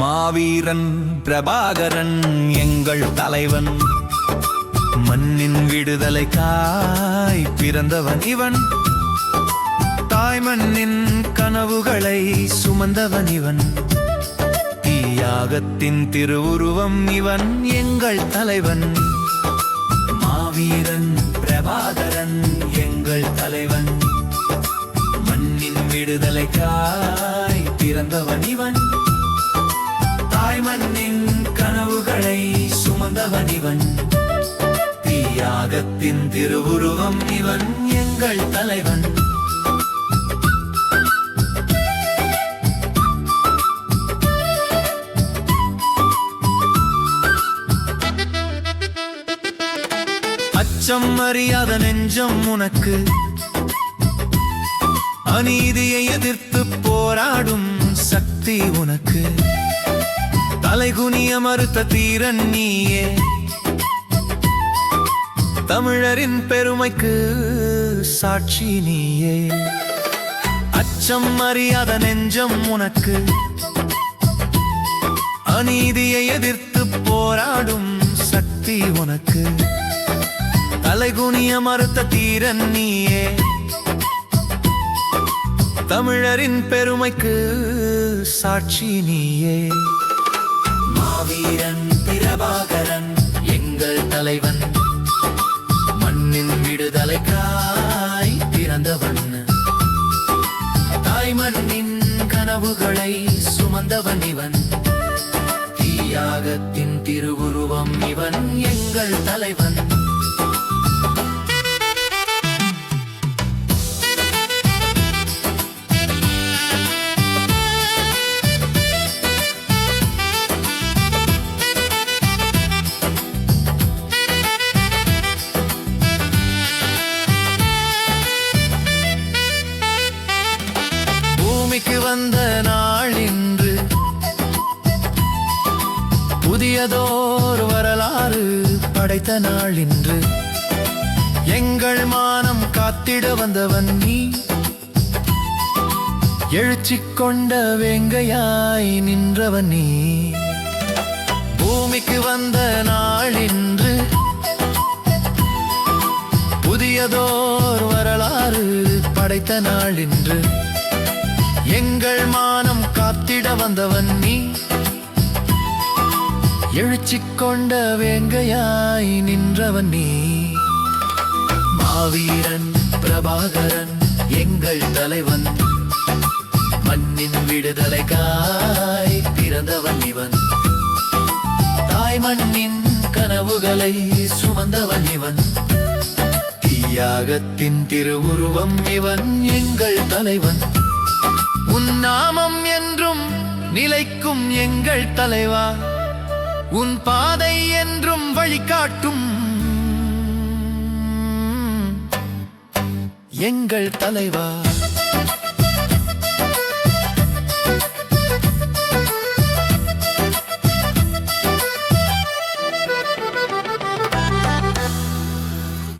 மாவீரன் பிரபாகரன் எங்கள் தலைவன். மண்ணின் விடுதலைக்காய் பிறந்தவன் இவன். தாய் மண்ணின் கனவுகளை சுமந்தவன் இவன். தியாகத்தின் திருவுருவம் இவன் எங்கள் தலைவன். மாவீரன் பிரபாகரன் எங்கள் தலைவன். மண்ணின் விடுதலைக்காய் பிறந்தவன் இவன். தாய் மண்ணின் கனவுகளை சுமந்தவன் இவன். தியாகத்தின் திருவுருவம் இவன் எங்கள் தலைவன். அச்சம் அறியாத நெஞ்சம் உனக்கு. அநீதியை எதிர்த்து போராடும் சக்தி உனக்கு. தலைகுனிய மறுத்த தீரன் நீயே. தமிழரின் பெருமைக்கு சாட்சி நீயே. அச்சம் அறியாத நெஞ்சம் உனக்கு. அநீதியை எதிர்த்து போராடும் சக்தி உனக்கு. தலைகுனிய மறுத்த தீரன் நீயே. தமிழரின் பெருமைக்கு சாட்சி நீயே. மாவீரன் பிரபாகரன் எங்கள் தலைவன். மண்ணின் விடுதலைக்காய் பிறந்தவன் தாய் மண்ணின் கனவுகளை சுமந்தவன் இவன். தியாகத்தின் திருவுருவம் இவன் எங்கள் தலைவன். புதியதோர் வரலாறு படைத்த நாள் இன்று. எங்கள் மானம் காத்திட வந்தவன் நீ. எழுச்சி கொண்ட வேங்கையாய் நின்றவன் நீ. பூமிக்கு வந்த நாள் இன்று. புதியதோர் வரலாறு படைத்த நாள் இன்று. எங்கள் மானம் காத்திட வந்தவன் நீ. எழுச்சி கொண்ட வேங்கையாய் நின்றவன் நீ. மாவீரன் பிரபாகரன் எங்கள் தலைவன். மண்ணின் விடுதலைக்காய் பிறந்தவன் இவன். தாய் மண்ணின் கனவுகளை சுமந்தவன் இவன். தியாகத்தின் திருவுருவம் இவன் எங்கள் தலைவன். உன் நாமம் என்றும் நிலைக்கும் எங்கள் தலைவா. உன் பாதை என்றும் வழிகாட்டும். எங்கள் தலைவா